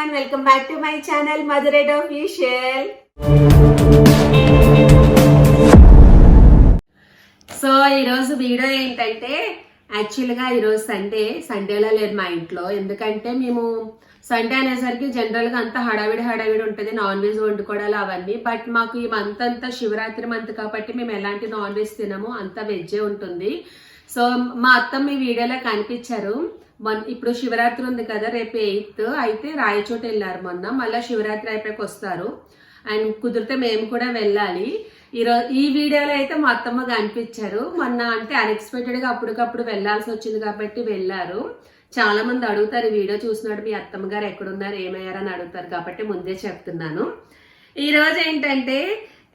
Everyone welcome back to my channel మధురేట్ official so ఈరోజు video ఏంటంటే యాక్చువల్గా ఈరోజు సండే సండేలో లేదు మా ఇంట్లో. ఎందుకంటే మేము సండే అనేసరికి జనరల్గా అంత హడావిడి హడావిడి ఉంటుంది. నాన్ వెజ్ వండుకోవడాలు అవన్నీ. బట్ మాకు ఈ మంత్ అంతా శివరాత్రి మంత్ కాబట్టి మేము ఎలాంటి నాన్ వెజ్ తినము. అంత వెజ్జే ఉంటుంది. సో మా అత్తమ్మ ఈ వీడియోలో కనిపించారు. మొన్న ఇప్పుడు శివరాత్రి ఉంది కదా రేపు ఎయిత్. అయితే రాయచోట వెళ్ళారు మొన్న. మళ్ళీ శివరాత్రి అయిపోయాక వస్తారు. అండ్ కుదిరితే మేము కూడా వెళ్ళాలి. ఈరోజు ఈ వీడియోలో అయితే మా అత్తమ్మ కనిపించారు. మొన్న అంటే అన్ఎక్స్పెక్టెడ్గా అప్పటికప్పుడు వెళ్ళాల్సి వచ్చింది కాబట్టి వెళ్ళారు. చాలా మంది అడుగుతారు ఈ వీడియో చూసినాడు మీ అత్తమ్మ గారు ఎక్కడున్నారు ఏమయ్యారని అడుగుతారు కాబట్టి ముందే చెప్తున్నాను. ఈరోజు ఏంటంటే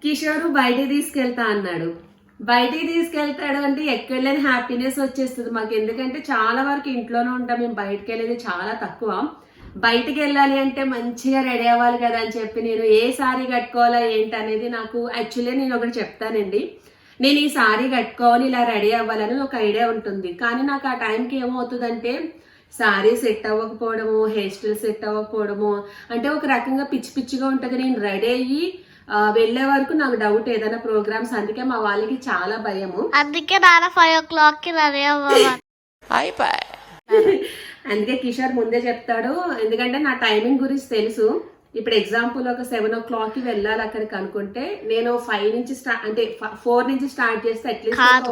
కిషోర్ బయట తీసుకెళ్తా అన్నాడు. బయటికి తీసుకెళ్తాడు అంటే ఎక్కడలేని హ్యాపీనెస్ వచ్చేస్తుంది. మాకు ఎందుకంటే చాలా వరకు ఇంట్లోనే ఉంటాం. మేము బయటకు వెళ్ళేది చాలా తక్కువ. బయటికి వెళ్ళాలి అంటే మంచిగా రెడీ అవ్వాలి కదా అని చెప్పి నేను ఏ సారీ కట్టుకోవాలా ఏంటి అనేది నాకు యాక్చువల్లీ నేను ఒకటి చెప్తానండి. నేను ఈ సారీ కట్టుకోవాలి ఇలా రెడీ అవ్వాలని ఒక ఐడియా ఉంటుంది. కానీ నాకు ఆ టైంకి ఏమవుతుందంటే సారీ సెట్ అవ్వకపోవడము హెయిర్ స్టైల్ సెట్ అవ్వకపోవడము అంటే ఒక రకంగా పిచ్చి పిచ్చిగా ఉంటుంది. నేను రెడీ అయ్యి ఆ, వెళ్ళే వరకు నాకు డౌట్ ఏదైనా ప్రోగ్రామ్స్ అందుకే మా వాళ్ళకి చాలా భయము. అందుకే నాన్న ఫైవ్ ఓ క్లాక్కి రెడీ అందుకే కిషోర్ ముందే చెప్తాడు. ఎందుకంటే నా టైమింగ్ గురించి తెలుసు. ఇప్పుడు ఎగ్జాంపుల్ ఒక సెవెన్ ఓ క్లాక్కి వెళ్ళాలి అక్కడికి అనుకుంటే నేను ఫైవ్ నుంచి స్టార్ట్ అంటే ఫోర్ నుంచి స్టార్ట్ చేస్తే. అట్లీస్ట్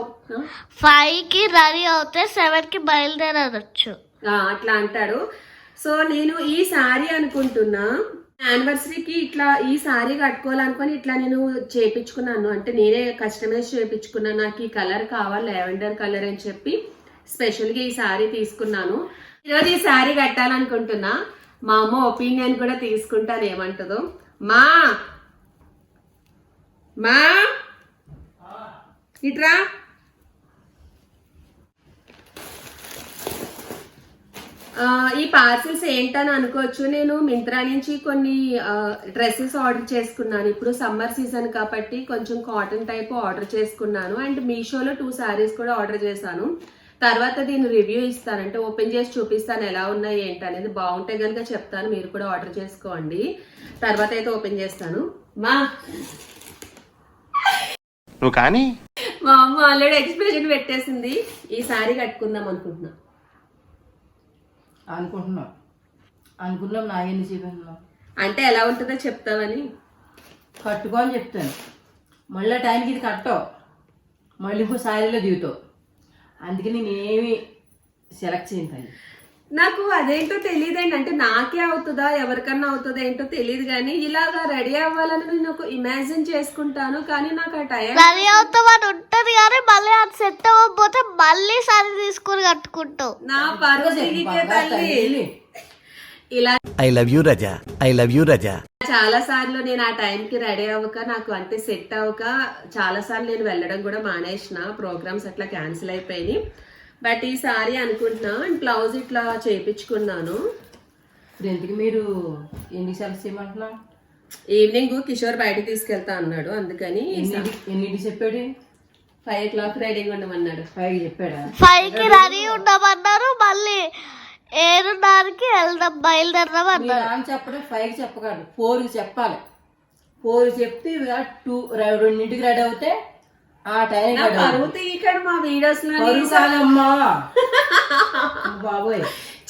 ఫైవ్కి రెడీ అవుతే సెవెన్కి బయలుదేరవచ్చు అట్లా అంటాడు. సో నేను ఈ సారీ అనుకుంటున్నా. యానివర్సరీకి ఇట్లా ఈ సారీ కట్టుకోవాలనుకొని ఇట్లా నేను చేపించుకున్నాను. అంటే నేనే కస్టమైజ్ చేపించుకున్నాను. నాకు ఈ కలర్ కావాలి లావెండర్ కలర్ అని చెప్పి స్పెషల్గా ఈ సారీ తీసుకున్నాను. ఈరోజు ఈ సారీ కట్టాలనుకుంటున్నా. మా అమ్మ ఒపీనియన్ కూడా తీసుకుంటాను. ఏమంటుందో? మా! మా! ఇట్రా! ఈ పార్సిల్స్ ఏంటని అనుకోవచ్చు. నేను మింత్రా నుంచి కొన్ని డ్రెస్సెస్ ఆర్డర్ చేసుకున్నాను. ఇప్పుడు సమ్మర్ సీజన్ కాబట్టి కొంచెం కాటన్ టైప్ ఆర్డర్ చేసుకున్నాను. అండ్ మీషోలో టూ శారీస్ కూడా ఆర్డర్ చేశాను. తర్వాత దీని రివ్యూ ఇస్తాను అంటే ఓపెన్ చేసి చూపిస్తాను ఎలా ఉన్నాయి ఏంటి అనేది. బాగుంటే కనుక చెప్తాను. మీరు కూడా ఆర్డర్ చేసుకోండి. తర్వాత అయితే ఓపెన్ చేస్తాను. మా! నువ్వు కానీ? మా అమ్మ ఆల్రెడీ ఎక్స్ప్రెషన్ పెట్టేసింది. ఈ సారీ కట్టుకుందాం అనుకుంటున్నా. అనుకుంటున్నాం. అనుకున్నాం నా ఎన్ని చూపించాం అంటే ఎలా ఉంటుందో చెప్తామని కట్టుకో అని చెప్తాను. మళ్ళీ టైంకి ఇది కట్టవు. మళ్ళీ ఇంకో శారీలో దిగుతావు. అందుకే నేను ఏమి సెలెక్ట్ చేయను నాకు అదేంటో తెలియదండి. అంటే నాకే అవుతుందా ఎవరికన్నా అవుతుందా ఏంటో తెలియదు కానీ ఇలాగా రెడీ అవ్వాలని నేను ఒక ఇమాజిన్ చేసుకుంటాను. కానీ నాకు ఆ టైం రెడీ అవుతామని ఉంటది కానీ మళ్ళీ అది సెట్ అవ్వకపోతే మళ్ళీ సరి తీసుకుని కట్టుకుంటావు. నా పరువుకే తల్లి. ఇలా I love you Raza I love you Raza చాలా సార్లు నేను ఆ టైంకి రెడీ అవ్వక నాకు అంటే సెట్ అవ్వక చాలా సార్లు నేను వెళ్ళడం కూడా మానేసిన. ప్రోగ్రామ్స్ అట్లా క్యాన్సిల్ అయిపోయినాయి. బట్ ఈసారి అనుకుంటున్నా బ్లౌజ్ ఇట్లా చేపించుకున్నాను. ఇప్పుడు ఎందుకు మీరు ఎన్ని సెలెక్ట్ చేయమంటున్నా? ఈవినింగ్ కిషోర్ బయటకు తీసుకెళ్తా అన్నాడు అందుకని ఎన్ని ఎన్నింటి చెప్పాడు? ఫైవ్ ఓ క్లాక్ రెడీగా ఉండమన్నాడు. ఫైవ్ చెప్పాడా? ఫైవ్కి రెడీ ఉండమన్నారు మళ్ళీ ఏడున్నరకి వెళ్దాం బయలుదేరదాం అన్నారు నాన్న చెప్పడం ఫైవ్ చెప్పకాదు ఫోర్కి చెప్పాలి. ఫోర్ చెప్తే టూ రెండింటికి రెడీ అవుతే ఆ టైం నా పరువు తీయకండి మా వీడియోస్ బాబోయ్.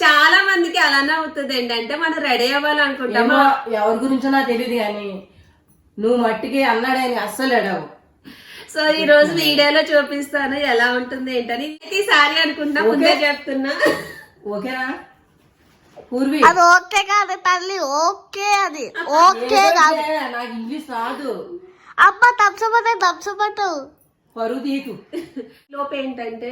చాలా మందికి అలానే అవుతుంది ఏంటంటే మనం రెడీ అవ్వాలనుకుంటాం ఏమో ఎవరి గురించో నాకు తెలియదు కానీ నువ్వు మట్టికి అన్నాడని అస్సలు ఎడవు సో ఈ రోజు వీడియోలో చూపిస్తాను ఎలా ఉంటుంది ఏంటని. ఈ సారీ అనుకుంటా ముందే చెప్తున్నా. ఓకేనా? పూర్వి. అది ఓకే కాదు తల్లి ఓకే అది. ఓకే కాదు. నాకు ఇంగ్లీష్ రాదు. అమ్మ దంచమంటే దంచమంటు పరువు తీకు లోపు ఏంటంటే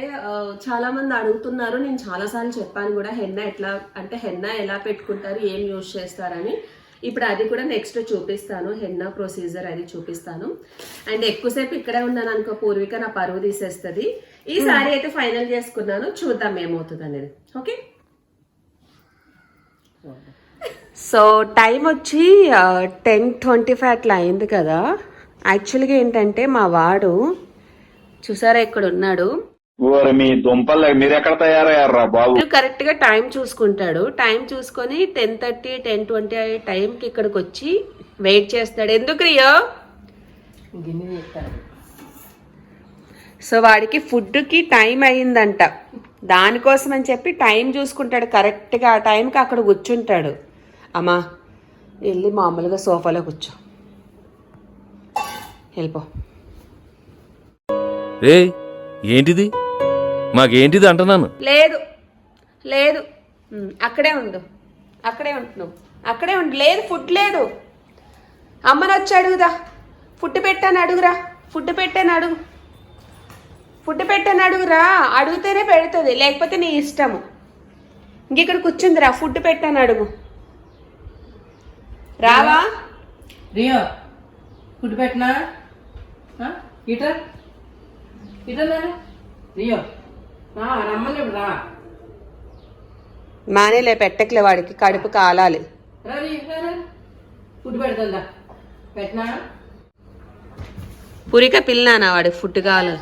చాలా మంది అడుగుతున్నారు నేను చాలా సార్లు చెప్పాను కూడా హెన్న ఎట్లా అంటే హెన్న ఎలా పెట్టుకుంటారు ఏం యూజ్ చేస్తారని. ఇప్పుడు అది కూడా నెక్స్ట్ చూపిస్తాను హెన్న ప్రొసీజర్ అది చూపిస్తాను. అండ్ ఎక్కువసేపు ఇక్కడే ఉన్నాను అనుకో పూర్విక నా పరువు తీసేస్తుంది. ఈ సారీ అయితే ఫైనల్ చేసుకున్నాను చూద్దాం ఏమవుతుంది అనేది. ఓకే? సో టైం వచ్చి టెన్ ట్వంటీ ఫైవ్ అట్లా అయింది కదా. యాక్చువల్గా ఏంటంటే మా వాడు చూసారా ఇక్కడ ఉన్నాడు మీ దుంపలు మీరెక్కడ తయారయ్యారా బాబు? కరెక్ట్గా టైం చూసుకుంటాడు. టైం చూసుకొని టెన్ థర్టీ టెన్ ట్వంటీ టైంకి ఇక్కడికి వచ్చి వెయిట్ చేస్తాడు. ఎందుకు రియో? సో వాడికి ఫుడ్కి టైం అయిందంట దానికోసం అని చెప్పి టైం చూసుకుంటాడు కరెక్ట్గా ఆ టైంకి అక్కడ కూర్చుంటాడు. అమ్మా వెళ్ళి మామూలుగా సోఫాలో కూర్చో. వెళ్ళిపో. రే ఏంటిది? మాకేంటిది అంటున్నాను? లేదు. లేదు. అక్కడే ఉండు. అక్కడే ఉంటున్నావు. అక్కడే ఉండు. లేదు ఫుడ్ లేదు. అమ్మని వచ్చి అడుగుదా? ఫుడ్ పెట్టాను అడుగురా. ఫుడ్ పెట్టాను అడుగు. ఫుడ్ పెట్టాను అడుగురా. అడిగితేనే పెడుతుంది. లేకపోతే నీ ఇష్టము. ఇంక ఇక్కడ కూర్చుందిరా. ఫుడ్ పెట్టాను అడుగు. రావా? రియో ఫుడ్ పెట్టినా? ఇటర్ రియో రమ్మని రా. మానేలే పెట్టకలే వాడికి కడుపు కాలాలి. ఫుడ్ పెడుతుందా పెట్టినా? పురిక పిల్లనా వాడికి ఫుడ్ కావాలి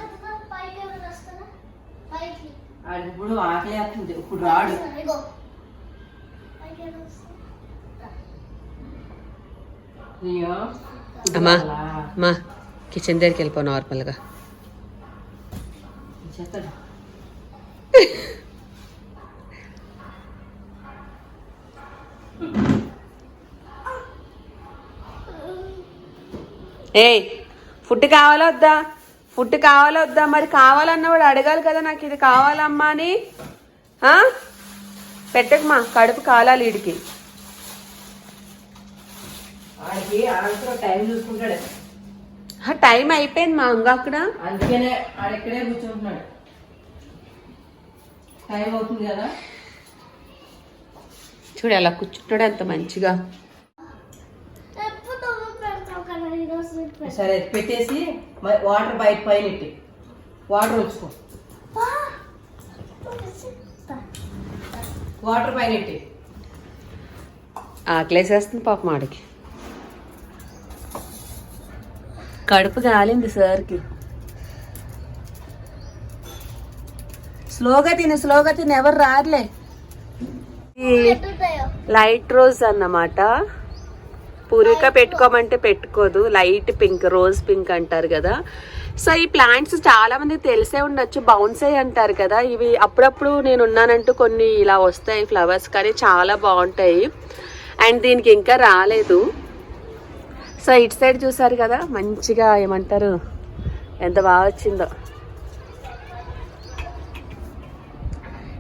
ఇప్పుడు ఆకలి ఇప్పుడు రాడు. అమ్మా? అమ్మా కిచెన్ దగ్గరికి వెళ్ళిపో నార్మల్గా ఏయ్ ఫుడ్ కావాలా వద్దా? ఫుడ్ కావాలా వద్దా? మరి కావాలన్నవాడు అడగాలి కదా నాకు ఇది కావాలమ్మా అని? పెట్టకమా కడుపు కాలాలి వీడికి టైం చూసుకుంటాడు. టైం అయిపోయింది మా అంగ అక్కడ. అందుకనే ఆడిక్కడే కూర్చుంటున్నాడు. టైం అవుతుంది కదా? చూడు ఎలా కూర్చుంటాడు అంత మంచిగా. సరే పెట్టేసి వాటర్ బయట పైన వాటర్ ఉంచుకో. వాటర్ పైన ఆకలేసేస్తుంది పాప మాడికి కడుపు కాలింది సార్కి. స్లోగా తిని స్లోగా తిని ఎవరు రారులే. లైట్ రోజ్ అన్నమాట. పూరిక పెట్టుకోమంటే పెట్టుకోదు లైట్ పింక్ రోజ్ పింక్ అంటారు కదా. సో ఈ ప్లాంట్స్ చాలా మంది తెలిసే ఉండొచ్చు బౌన్సే అంటారు కదా. ఇవి అప్పుడప్పుడు నేను ఉన్నానంటూ కొన్ని ఇలా వస్తాయి ఫ్లవర్స్ కానీ చాలా బాగుంటాయి. అండ్ దీనికి ఇంకా రాలేదు. సో ఇటు సైడ్ చూసారు కదా మంచిగా ఏమంటారు ఎంత బాగా వచ్చిందో.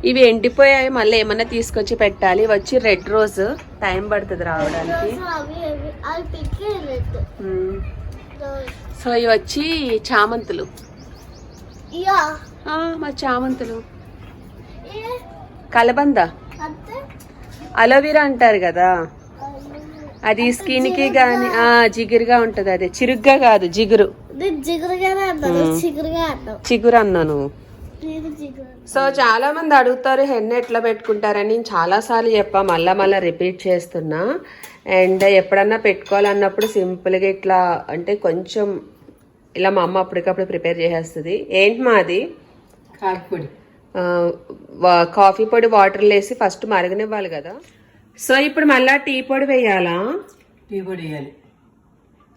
ఇవి ఎండిపోయాయి మళ్ళీ ఏమన్నా తీసుకొచ్చి పెట్టాలి. వచ్చి రెడ్ రోజ్ టైం పడుతుంది రావడానికి. సో ఇవి వచ్చి చామంతులు. మా చామంతులు. కలబంద. అలోవెరా అంటారు కదా. అది స్కిన్కి గాని ఆ జిగురుగా ఉంటది అదే. చిరుగ్గా కాదు జిగురు. చిగురు అన్నాను సో చాలా మంది అడుగుతారు హెన్ ఎట్లా పెట్టుకుంటారని? నేను చాలా సార్లు చెప్పా మళ్ళా మళ్ళీ రిపీట్ చేస్తున్నా. అండ్ ఎప్పుడన్నా పెట్టుకోవాలన్నప్పుడు సింపుల్గా ఇట్లా అంటే కొంచెం ఇలా మా అమ్మ అప్పటికప్పుడు ప్రిపేర్ చేసేస్తుంది. ఏంటి మాది కాకిపొడి ఆ, వా- కాఫీ పొడి వాటర్ వేసి ఫస్ట్ మరగనివ్వాలి కదా. సో ఇప్పుడు మళ్ళా టీ పొడి వేయాలా? టీ పొడి వేయాలి.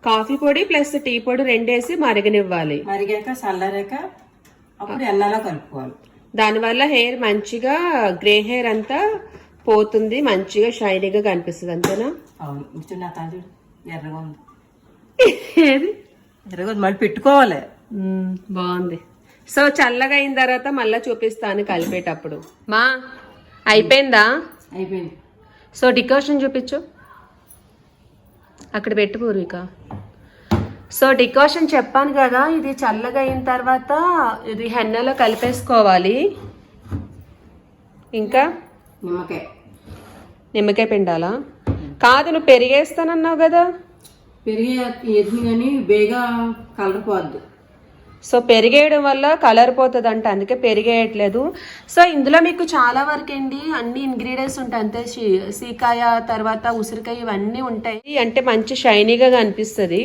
కాఫీ పొడి ప్లస్ టీ పొడి రెండేసి మరగనివ్వాలి. మరిగాక చల్లారాక అప్పుడు ఎన్నలో కలుపుకోవాలి. దానివల్ల హెయిర్ మంచిగా గ్రే హెయిర్ అంతా పోతుంది మంచిగా షైనీగా కనిపిస్తుంది అంతేనా? అవును. ఇటు నా తాజు ఎర్రగా ఉంది. ఏది? ఎర్రగా మళ్ళీ పెట్టుకోవాలి. బాగుంది. సో చల్లగా అయిన తర్వాత మళ్ళీ చూపిస్తాను కలిపేటప్పుడు. మా అయిపోయిందా? అయిపోయింది. సో డికాషన్ చూపించు. అక్కడ పెట్టు పూర్విక. సో డికాషన్ చెప్పాను కదా ఇది చల్లగా అయిన తర్వాత ఇది హెన్నలో కలిపేసుకోవాలి. ఇంకా? నిమ్మకాయ. నిమ్మకాయ పిండాలా? కాదు నువ్వు పెరిగేస్తానన్నావు కదా. పెరిగి కానీ బేగా కలర్ పోద్ది సో పెరిగేయడం వల్ల కలర్ పోతుంది అంట అందుకే పెరిగేయట్లేదు. సో ఇందులో మీకు చాలా వరకు అండి అన్ని ఇంగ్రీడియంట్స్ ఉంటాయి. అంతే సీకాయ తర్వాత ఉసిరికాయ ఇవన్నీ ఉంటాయి. అంటే మంచి షైనీగా కనిపిస్తుంది.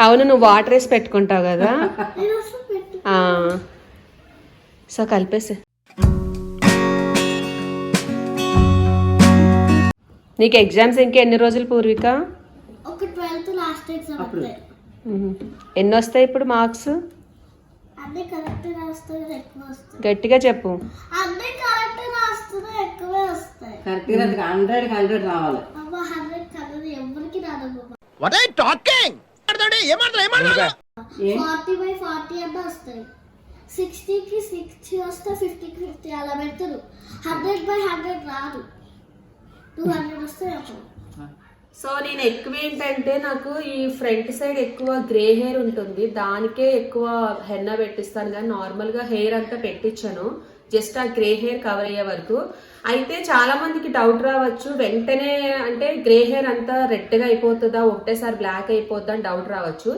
అవును నువ్వు వాటర్ వేసి పెట్టుకుంటావు కదా. సో కలిపేసి. నీకు ఎగ్జామ్స్ ఇంకా ఎన్ని రోజులు పూర్విక? Last exam. ఎన్ని వస్తాయి ఇప్పుడు మార్క్స్? అన్నీ కరెక్ట్ రాస్తే ఎక్కువ వస్తాయి. గట్టిగా చెప్పు. అన్నీ కరెక్ట్ రాస్తే ఎక్కువే వస్తాయి. కరెక్ట్గా హండ్రెడ్ హండ్రెడ్ రావాలి. హండ్రెడ్ కలర్ ఎవరికి ఫార్టీ బై ఫార్టీ అన్న వస్తాయి. సిక్స్టీకి సిక్స్టీ వస్తే ఫిఫ్టీకి ఫిఫ్టీ అలా పెడతారు. హండ్రెడ్ బై హండ్రెడ్ రాదు. టూ హండ్రెడ్ వస్తాయి అప్పుడు. సో నేను ఎక్కువ ఏంటంటే నాకు ఈ ఫ్రంట్ సైడ్ ఎక్కువ గ్రే హెయిర్ ఉంటుంది. దానికే ఎక్కువ హెన్న పెట్టిస్తాను కానీ నార్మల్గా హెయిర్ అంతా పెట్టించాను. జస్ట్ ఆ గ్రే హెయిర్ కవర్ అయ్యే వరకు. అయితే చాలా మందికి డౌట్ రావచ్చు. వెంటనే అంటే గ్రే హెయిర్ అంతా రెడ్గా అయిపోతుందా? ఒకటేసారి బ్లాక్ అయిపోద్దా అని డౌట్ రావచ్చు.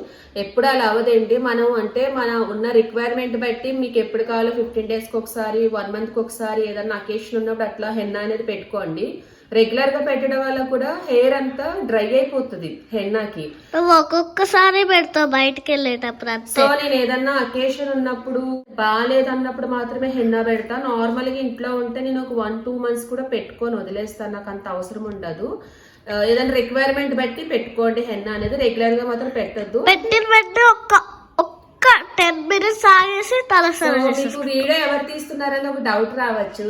ఎప్పుడు అలా అవ్వదండి. మనం అంటే మన ఉన్న రిక్వైర్మెంట్ బట్టి మీకు ఎప్పుడు కావాలో ఫిఫ్టీన్ డేస్కి ఒకసారి వన్ మంత్కి ఒకసారి ఏదైనా అకేషన్ ఉన్నప్పుడు అట్లా హెన్న అనేది పెట్టుకోండి. రెగ్యులర్గా పెట్టడం వల్ల కూడా హెయిర్ అంతా డ్రై అయిపోతుంది హెన్నాకి. ఒక్కొక్కసారి పెడతావు బయటికి వెళ్ళేటప్పుడు సో నేను ఏదన్నా అకేషన్ ఉన్నప్పుడు బాగాలేదన్నప్పుడు మాత్రమే హెన్నా పెడతా. నార్మల్గా ఇంట్లో ఉంటే నేను ఒక వన్ టూ మంత్స్ కూడా పెట్టుకొని వదిలేస్తాను నాకు అంత అవసరం ఉండదు. ఏదైనా రిక్వైర్మెంట్ బట్టి పెట్టుకోండి హెన్నా అనేది రెగ్యులర్గా మాత్రం పెట్టద్దు. పెట్టిన వెంటనే ఒక్క ఒక్క టెన్ మినిట్స్ ఆగేసి వీడియో ఎవరు తీస్తున్నారని ఒక డౌట్ రావచ్చు.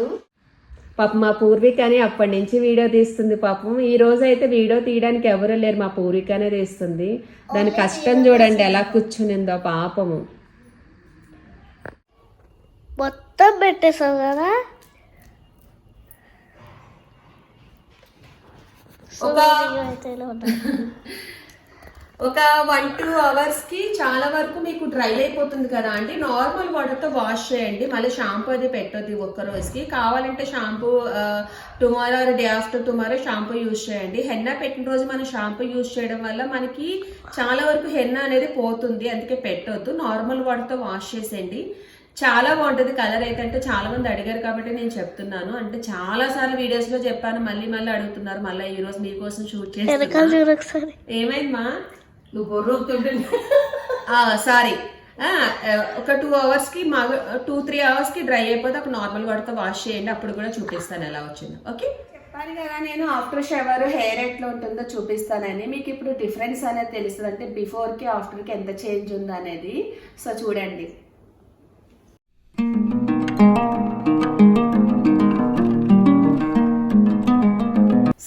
పాపం మా పూర్విక అని అప్పటి నుంచి వీడియో తీస్తుంది పాపం. ఈ రోజు అయితే వీడియో తీయడానికి ఎవరు లేరు మా పూర్వికనే తీస్తుంది. దాని కష్టం చూడండి ఎలా కూర్చునిందో పాపము. మొత్తం పెట్టేసావు కదా? ఒక. ఒక వన్ టూ అవర్స్కి చాలా వరకు మీకు డ్రై అయిపోతుంది కదా. అండి నార్మల్ వాటర్తో వాష్ చేయండి. మళ్ళీ షాంపూ అది పెట్టొద్దు ఒక్క రోజుకి. కావాలంటే shampoo tomorrow or day after tomorrow shampoo use చేయండి. హెన్నా పెట్టిన రోజు మనం షాంపూ యూజ్ చేయడం వల్ల మనకి చాలా వరకు హెన్నా అనేది పోతుంది. అందుకే పెట్టొద్దు. నార్మల్ వాటర్తో వాష్ చేసేయండి. చాలా బాగుంటుంది. కలర్ అయితే అంటే చాలా మంది అడిగారు కాబట్టి నేను చెప్తున్నాను. అంటే చాలా సార్లు వీడియోస్లో చెప్పాను. మళ్ళీ మళ్ళీ అడుగుతున్నారు. మళ్ళీ ఈ రోజు మీకోసం షూట్ ఒకసారి. ఏమైందమ్మా నువ్వు బొర్రొక్కుతుంటే సారీ. ఒక టూ అవర్స్కి మా టూ త్రీ అవర్స్కి డ్రై అయిపోతే ఒక నార్మల్ వాటర్తో వాష్ చేయండి అప్పుడు కూడా చూపిస్తాను ఎలా వచ్చిందో. ఓకే? చెప్పాను కదా నేను ఆఫ్టర్ షవర్ హెయిర్ ఎట్లా ఉంటుందో చూపిస్తానని. మీకు ఇప్పుడు డిఫరెన్స్ అనేది తెలుస్తుంది. అంటే బిఫోర్కి ఆఫ్టర్కి ఎంత చేంజ్ ఉందో అనేది సో చూడండి.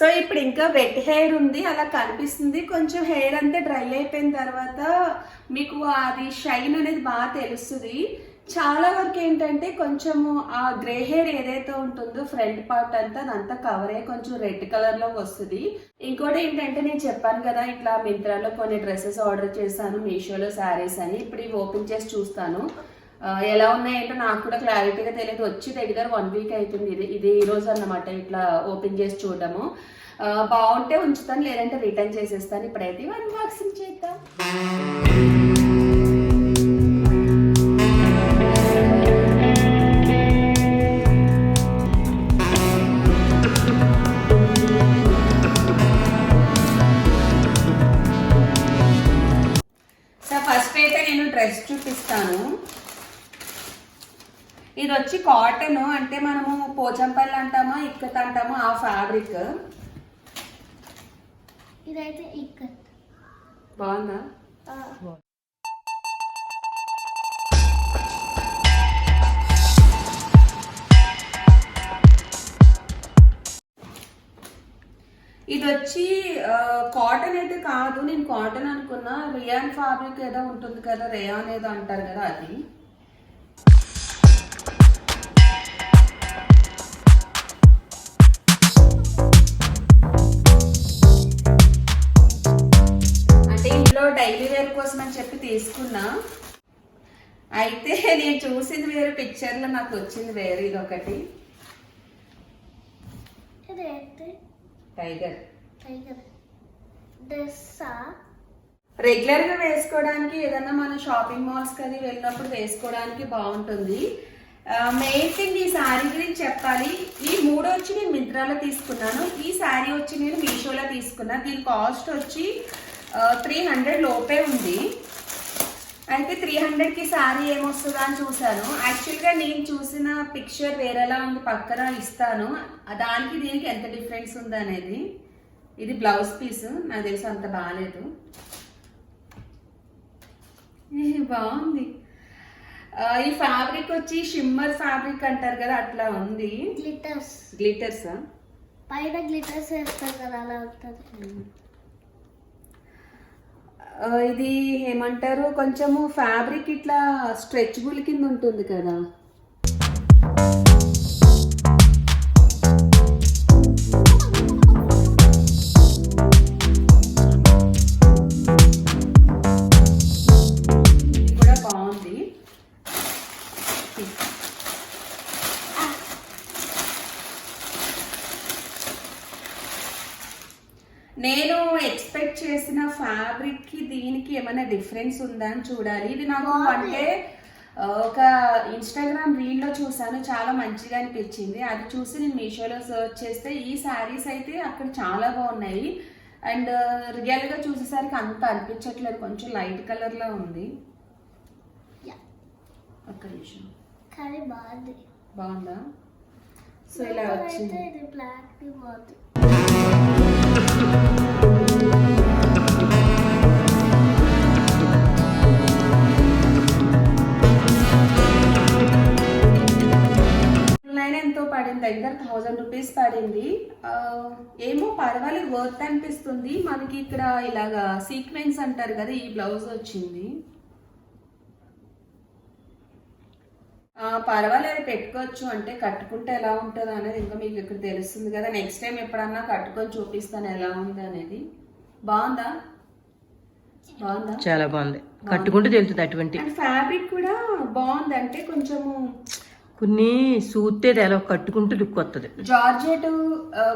సో ఇప్పుడు ఇంకా వెట్ హెయిర్ ఉంది అలా కనిపిస్తుంది. కొంచెం హెయిర్ అంతా డ్రై అయిపోయిన తర్వాత మీకు అది షైన్ అనేది బాగా తెలుస్తుంది. చాలా వరకు ఏంటంటే కొంచెము ఆ గ్రే హెయిర్ ఏదైతే ఉంటుందో ఫ్రంట్ పార్ట్ అంతా అదంతా కవర్ అయ్యి కొంచెం రెడ్ కలర్లో వస్తుంది. ఇంకోటి ఏంటంటే నేను చెప్పాను కదా ఇట్లా మింత్రాలో కొన్ని డ్రెస్సెస్ ఆర్డర్ చేశాను మీషోలో శారీస్ అని. ఇప్పుడు ఇవి ఓపెన్ చేసి చూస్తాను. ఎలా ఉన్నాయంటే నాకు కూడా క్లారిటీగా తెలియదు. వచ్చి దగ్గర వన్ వీక్ అవుతుంది. ఇది ఇది ఈ రోజు అన్నమాట ఇట్లా ఓపెన్ చేసి చూడడము. బాగుంటే ఉంచుతాను లేదంటే రిటర్న్ చేసేస్తాను. ఇప్పుడైతే అన్బాక్సింగ్ చేద్దాం. సో ఫస్ట్ అయితే నేను డ్రెస్ చూపిస్తాను. ఇది వచ్చి కాటన్ అంటే మనము పోచంపల్లి అంటామా ఇక్కత్ అంటామా ఆ ఫ్యాబ్రిక్ ఇదైతే ఇక్కడ బాగుందా? ఇది వచ్చి కాటన్ అయితే కాదు నేను కాటన్ అనుకున్నా. రియాన్ ఫ్యాబ్రిక్ ఏదో ఉంటుంది కదా రేయాన్ ఏదో అంటారు కదా అది. డైలీ వేర్ కోసం అని చెప్పి తీసుకున్నా. అయితే నేను చూసింది వేరే పిక్చర్లో నాకు వచ్చింది వేరే ఇది ఒకటి టైగర్. టైగర్. డ్రెస్సా? రెగ్యులర్గా వేసుకోవడానికి ఏదైనా మన షాపింగ్ మాల్స్ కది వెళ్ళినప్పుడు వేసుకోవడానికి బాగుంటుంది. మెయిన్ థింగ్ ఈ శారీ గురించి చెప్పాలి. ఈ మూడు వచ్చి నేను మింత్రాలో తీసుకున్నాను. ఈ శారీ వచ్చి నేను మీషోలో తీసుకున్నా. దీని కాస్ట్ వచ్చి త్రీ హండ్రెడ్ లోపే ఉంది. అయితే త్రీ హండ్రెడ్కి శారీ ఏమొస్తుందా అని చూశాను. యాక్చువల్గా నేను చూసిన పిక్చర్ వేరేలా ఉంది. పక్కన ఇస్తాను. దానికి దీనికి ఎంత డిఫరెన్స్ ఉంది అనేది. ఇది బ్లౌజ్ పీస్ నాకు తెలిసి అంత బాగాలేదు బాగుంది. ఈ ఫ్యాబ్రిక్ వచ్చి షిమ్మర్ ఫ్యాబ్రిక్ అంటారు కదా అట్లా ఉంది. గ్లిటర్స్ గ్లిటర్సా పైన గ్లిటర్స్ వేస్తారు కదా అలా ఉంటుంది. ఇది ఏమంటారు? కొంచెము ఫ్యాబ్రిక్ ఇట్లా స్ట్రెచ్బుల్ కింద ఉంటుంది కదా. డిఫరెన్స్ ఉందా అని చూడాలి. ఇది నాకు అంటే ఒక ఇన్స్టాగ్రామ్ రీల్లో చూసాను చాలా మంచిగా అనిపించింది. అది చూసి నేను మీషోలో సర్చ్ చేస్తే ఈ శారీస్ అయితే అక్కడ చాలా బాగున్నాయి. అండ్ రియల్గా చూసేసరికి అంత అనిపించట్లేదు. కొంచెం లైట్ కలర్లో ఉంది. ఒక్క నిమిషం. కానీ బాగుంది. బాగుందా? సో ఇలా వచ్చింది. బ్లాక్ బాగుంది. ఆన్లైన్ ఎంతో పడింది దగ్గర థౌజండ్ రూపీస్ పడింది. ఏమో పర్వాలేదు వర్త్ అనిపిస్తుంది. మనకి ఇక్కడ ఇలాగా సీక్వెన్స్ అంటారు కదా ఈ బ్లౌజ్ వచ్చింది. పర్వాలేదు పెట్టుకోవచ్చు. అంటే కట్టుకుంటే ఎలా ఉంటుందో అనేది ఇంకా మీకు ఇక్కడ తెలుస్తుంది కదా. నెక్స్ట్ టైం ఎప్పుడన్నా కట్టుకొని చూపిస్తాను ఎలా ఉంది అనేది. బాగుందా? బాగుందా? చాలా బాగుంది. కట్టుకుంటే తెలుస్తుంది అటువంటి ఫ్యాబ్రిక్ కూడా బాగుంది. అంటే కొంచెము కొన్ని సూతే ఎలా కట్టుకుంటూ లుక్ వస్తుంది జార్జెట్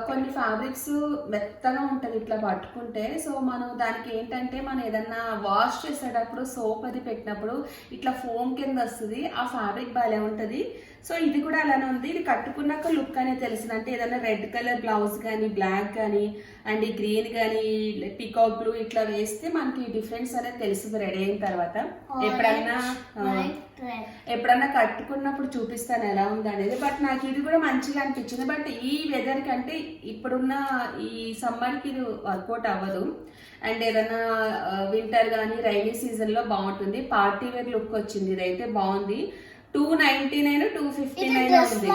కొన్ని ఫ్యాబ్రిక్స్ మెత్తగా ఉంటుంది ఇట్లా పట్టుకుంటే. సో మనం దానికి ఏంటంటే మనం ఏదన్నా వాష్ చేసేటప్పుడు సోప్ అది పెట్టినప్పుడు ఇట్లా ఫోమ్ కింద వస్తుంది. ఆ ఫ్యాబ్రిక్ భలే ఉంటుంది. సో ఇది కూడా అలానే ఉంది. ఇది కట్టుకున్నాక లుక్ అనేది తెలిసింది. అంటే ఏదైనా రెడ్ కలర్ బ్లౌజ్ కానీ బ్లాక్ కానీ అండ్ ఈ గ్రీన్ కానీ పికాక్ బ్లూ ఇట్లా వేస్తే మనకి డిఫరెన్స్ అనేది తెలుస్తుంది రెడీ అయిన తర్వాత. ఎప్పుడన్నా ఎప్పుడన్నా కట్టుకున్నప్పుడు చూపిస్తాను ఎలా ఉంది అనేది. బట్ నాకు ఇది కూడా మంచిగా అనిపించింది. బట్ ఈ వెదర్ కంటే ఇప్పుడున్న ఈ సమ్మర్కి ఇది వర్కౌట్ అవ్వదు. అండ్ ఏదైనా వింటర్ కానీ రైనీ సీజన్లో బాగుంటుంది. పార్టీ వేర్ లుక్ వచ్చింది. ఇదైతే బాగుంది. Two ninety nine two fifty nine dress ఉంది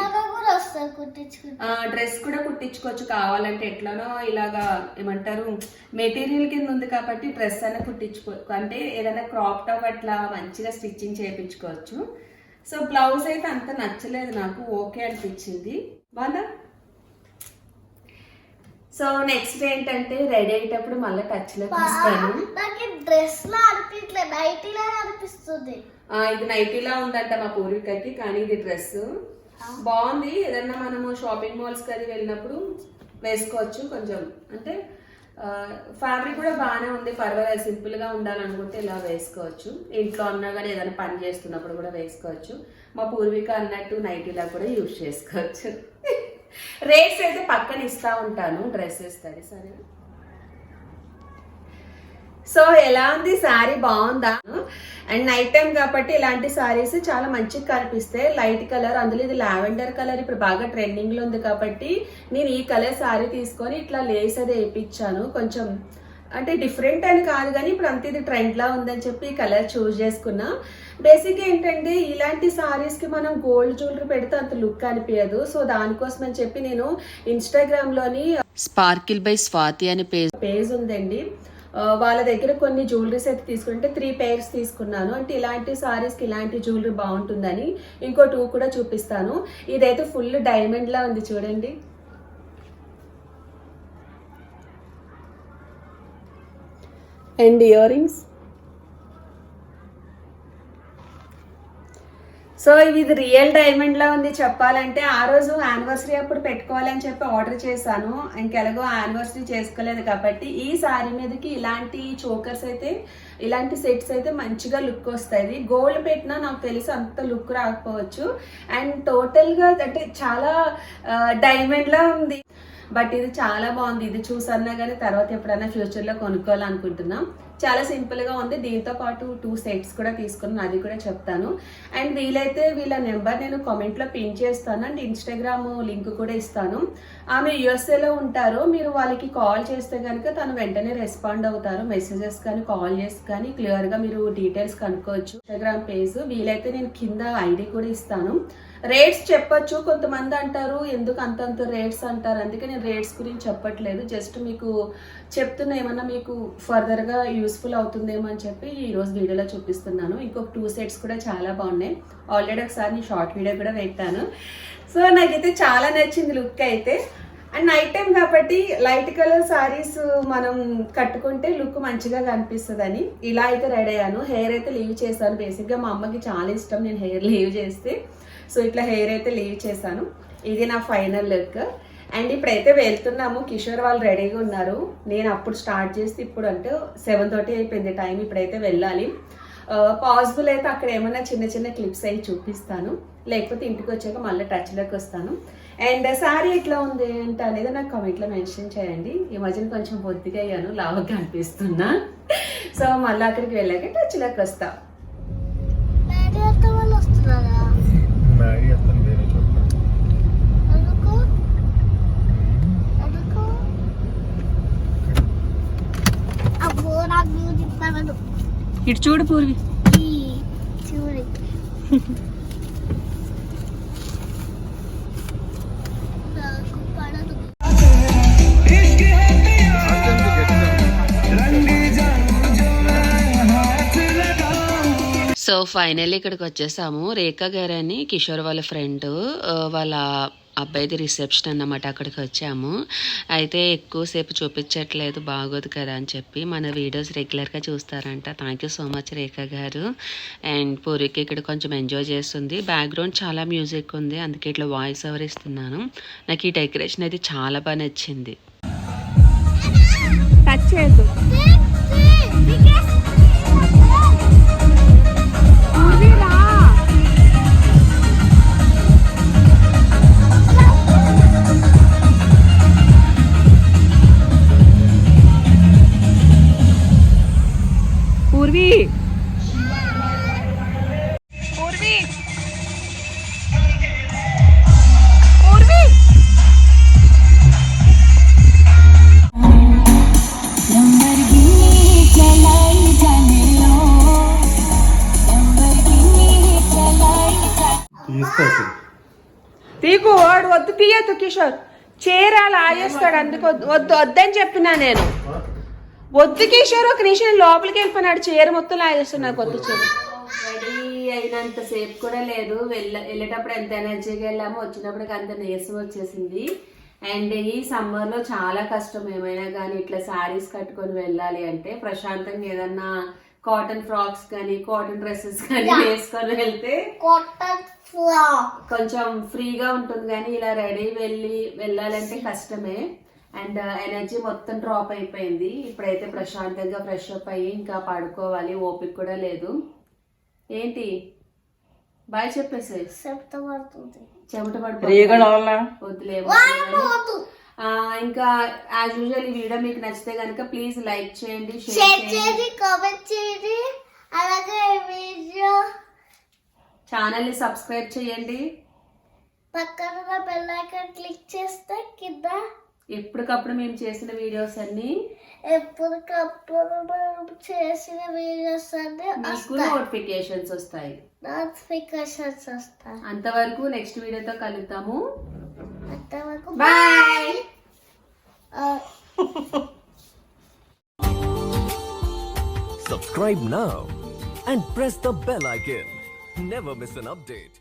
డ్రెస్ కూడా కుట్టించుకోవచ్చు. కావాలంటే ఎట్లనో ఇలాగా ఏమంటారు మెటీరియల్ కింద ఉంది కాబట్టి డ్రెస్ అయినా కుట్టించుకో అంటే ఏదైనా క్రాప్ టాప్ అట్లా మంచిగా స్టిచ్చింగ్ చేయించుకోవచ్చు. సో బ్లౌజ్ అయితే అంత నచ్చలేదు నాకు. ఓకే అనిపించింది. బాగా సో నెక్స్ట్ ఏంటంటే రెడీ అయ్యేటప్పుడు మళ్ళీ టచ్లోకి వస్తాను నాకు డ్రెస్ లా అనిపించలేదు నైటీలా అనిపిస్తుంది. ఆ, ఇది నైటీలా ఉందంట మా పూర్వీకకి కానీ ఇది డ్రెస్ బాగుంది. ఏదన్నా మనము షాపింగ్ మాల్స్ అది వెళ్ళినప్పుడు వేసుకోవచ్చు కొంచెం. అంటే ఫ్యాబ్రిక్ కూడా బాగానే ఉంది. పర్వాలేదు. సింపుల్గా ఉండాలనుకుంటే ఇలా వేసుకోవచ్చు. ఇంట్లో అన్నా కానీ ఏదైనా పని చేస్తున్నప్పుడు కూడా వేసుకోవచ్చు. మా పూర్వీక అన్నట్టు నైటీలా కూడా యూజ్ చేసుకోవచ్చు. రేట్స్ అయితే పక్కన ఇస్తా ఉంటాను డ్రెస్సెస్ సరే సరే సో ఎలా ఉంది? శారీ బాగుందా? అండ్ నైట్ టైం కాబట్టి ఇలాంటి శారీస్ చాలా మంచిగా కనిపిస్తాయి. లైట్ కలర్ అందులో ఇది లావెండర్ కలర్ ఇప్పుడు బాగా ట్రెండింగ్లో ఉంది కాబట్టి నేను ఈ కలర్ శారీ తీసుకొని ఇట్లా లేస్ అది వేయించాను. కొంచెం అంటే డిఫరెంట్ అని కాదు కానీ ఇప్పుడు అంత ఇది ట్రెండ్ లా ఉందని చెప్పి ఈ కలర్ చూస్ చేసుకున్నా. బేసిక్ ఏంటంటే ఇలాంటి సారీస్కి మనం గోల్డ్ జ్యువెలరీ పెడితే అంత లుక్ అనిపించదు సో దానికోసం అని చెప్పి నేను ఇన్స్టాగ్రామ్లోని స్పార్కిల్ బై స్వాతి అనే పేజ్ పేజ్ ఉందండి. వాళ్ళ దగ్గర కొన్ని జ్యువెలరీస్ అయితే తీసుకుంటే త్రీ పేర్స్ తీసుకున్నాను. అంటే ఇలాంటి సారీస్కి ఇలాంటి జ్యువెలరీ బాగుంటుందని ఇంకో టూ కూడా చూపిస్తాను. ఇదైతే ఫుల్ డైమండ్ లా ఉంది చూడండి. అండ్ ఇయర్ రింగ్స్ సో ఇది రియల్ డైమండ్లా ఉంది చెప్పాలంటే. ఆ రోజు యానివర్సరీ అప్పుడు పెట్టుకోవాలని చెప్పి ఆర్డర్ చేశాను. ఇంకెలాగో యానివర్సరీ చేసుకోలేదు కాబట్టి ఈ సారీ మీదకి ఇలాంటి చోకర్స్ అయితే ఇలాంటి సెట్స్ అయితే మంచిగా లుక్ వస్తాయి. గోల్డ్ పెట్టినా నాకు తెలిసి అంత లుక్ రాకపోవచ్చు. అండ్ టోటల్గా అంటే చాలా డైమండ్లా ఉంది. బట్ ఇది చాలా బాగుంది. ఇది చూసన్నా కానీ తర్వాత ఎప్పుడైనా ఫ్యూచర్లో కొనుక్కోవాలనుకుంటున్నాం. చాలా సింపుల్గా ఉంది. దీంతో పాటు టూ సెట్స్ కూడా తీసుకున్నాను అది కూడా చెప్తాను. అండ్ వీలైతే వీళ్ళ నెంబర్ నేను కామెంట్లో పిన్ చేస్తాను. అండ్ ఇన్స్టాగ్రామ్ లింక్ కూడా ఇస్తాను. ఆమె యుఎస్ఏలో ఉంటారు. మీరు వాళ్ళకి కాల్ చేస్తే కనుక తను వెంటనే రెస్పాండ్ అవుతారు. మెసేజెస్ కానీ కాల్ చేసి కానీ క్లియర్గా మీరు డీటెయిల్స్ కనుక్కోవచ్చు. ఇన్స్టాగ్రామ్ పేజ్ వీలైతే నేను కింద ఐడి కూడా ఇస్తాను. రేట్స్ చెప్పచ్చు కొంతమంది అంటారు ఎందుకు అంతంత రేట్స్ అంటారు అందుకే నేను రేట్స్ గురించి చెప్పట్లేదు. జస్ట్ మీకు చెప్తున్న ఏమన్నా మీకు ఫర్దర్గా యూస్ఫుల్ అవుతుందేమో అని చెప్పి ఈరోజు వీడియోలో చూపిస్తున్నాను. ఇంకొక టూ సెట్స్ కూడా చాలా బాగున్నాయి. ఆల్రెడీ ఒకసారి నేను షార్ట్ వీడియో కూడా పెట్టాను సో నాకైతే చాలా నచ్చింది లుక్ అయితే. అండ్ నైట్ టైం కాబట్టి లైట్ కలర్ సారీస్ మనం కట్టుకుంటే లుక్ మంచిగా కనిపిస్తుందని ఇలా అయితే రెడీ అయ్యాను. హెయిర్ అయితే లీవ్ చేశాను. బేసిక్గా మా అమ్మకి చాలా ఇష్టం నేను హెయిర్ లీవ్ చేస్తే. సో ఇట్లా హెయిర్ అయితే లీవ్ చేశాను. ఇది నా ఫైనల్ లుక్. అండ్ ఇప్పుడైతే వెళ్తున్నాము కిషోర్ వాళ్ళు రెడీగా ఉన్నారు. నేను అప్పుడు స్టార్ట్ చేస్తే ఇప్పుడు అంటే సెవెన్ థర్టీ అయిపోయింది టైం ఇప్పుడైతే వెళ్ళాలి. పాసిబుల్ అయితే అక్కడ ఏమైనా చిన్న చిన్న క్లిప్స్ అవి చూపిస్తాను. లేకపోతే ఇంటికి వచ్చాక మళ్ళీ టచ్లోకి వస్తాను. అండ్ సారీ ఎట్లా ఉంది ఏంటి అనేది నాకు కామెంట్లో మెన్షన్ చేయండి. ఈ మధ్యన కొంచెం బొద్దిగా అయ్యాను లావుగా అనిపిస్తున్నా. సో మళ్ళీ అక్కడికి వెళ్ళాక టచ్లోకి వస్తాను మ్యాడీ అత్త వాళ్ళు వస్తున్నారా ఎందుకు ఎందుకు అబ్బో నాకు మ్యూజిక్ పడదు ఇటు చూడు పూర్వి. సో ఫైనల్ ఇక్కడికి వచ్చేసాము. రేఖా గారు అని కిషోర్ వాళ్ళ ఫ్రెండ్ వాళ్ళ అబ్బాయిది రిసెప్షన్ అన్నమాట అక్కడికి వచ్చాము. అయితే ఎక్కువసేపు చూపించట్లేదు బాగోదు కదా అని చెప్పి మన వీడియోస్ రెగ్యులర్గా చూస్తారంట. Thank you so much Rekha garu. And పూరికి ఇక్కడ కొంచెం ఎంజాయ్ చేస్తుంది. బ్యాక్గ్రౌండ్ చాలా మ్యూజిక్ ఉంది అందుకే ఇట్లా వాయిస్ ఓవర్ ఇస్తున్నాను. నాకు ఈ డెకరేషన్ అయితే చాలా బాగా నచ్చింది. పూర్వి తీకు వాడు వద్దు తీయద్దు కిషోర్. చీరాలు ఆగేస్తాడు అందుకు వద్దు వద్దని చెప్పినా నేను. వద్దు కిషోర్ ఒక నిమిషం లోపలికి వెళ్ళిపోయినాడు చీర మొత్తం లాగేస్తాడు నాకు వద్దు చీర. రెడీ అయినంత సేపు కూడా లేదు. వెళ్ళ వెళ్ళేటప్పుడు ఎంత ఎనర్జీగా వెళ్ళామో వచ్చినప్పటికి అంత నీరసం వచ్చేసింది. అండ్ ఈ సమ్మర్లో చాలా కష్టం. ఏమైనా కానీ ఇట్లా శారీస్ కట్టుకొని వెళ్ళాలి అంటే ప్రశాంతంగా ఏదన్నా కాటన్ ఫ్రాక్స్ కానీ కాటన్ డ్రెస్సెస్ కానీ వేసుకొని వెళ్తే కాటన్ ఫ్రాక్ కొంచెం ఫ్రీగా ఉంటుంది. కానీ ఇలా రెడీ వెళ్ళి వెళ్ళాలంటే కష్టమే. అండ్ ఎనర్జీ మొత్తం డ్రాప్ అయిపోయింది. ఇప్పుడైతే ప్రశాంతంగా ఫ్రెష్ అప్ అయ్యి ఇంకా పడుకోవాలి. ఓపిక కూడా లేదు. ఏంటి? బాయ్ చెప్పేసి. చెప్తా పడుతుంది. చెమట. ఆ, ఇంకా యాజ్ యూజువల్ ఈ వీడియో మీకు నచ్చితే కనుక ప్లీజ్ లైక్ చేయండి షేర్ చేయండి. కామెంట్ చేయండి. అలాగే వీడియో ఛానల్ని సబ్స్క్రైబ్ చేయండి. పక్కన బెల్ ఐకాన్ క్లిక్ చేస్తే కింద ఎప్పటికప్పుడు మేము చేసిన వీడియోస్ అన్ని ఎప్పటికప్పుడు మనం చేసిన వీడియోస్ అన్ని మీకు వస్తాయి. నోటిఫికేషన్స్ వస్తాయి. నోటిఫికేషన్స్ వస్తాయి. అంతవరకు నెక్స్ట్ వీడియోతో కలుద్దాము. అంతవరకు bye. Subscribe now and press the bell icon. Never miss an update.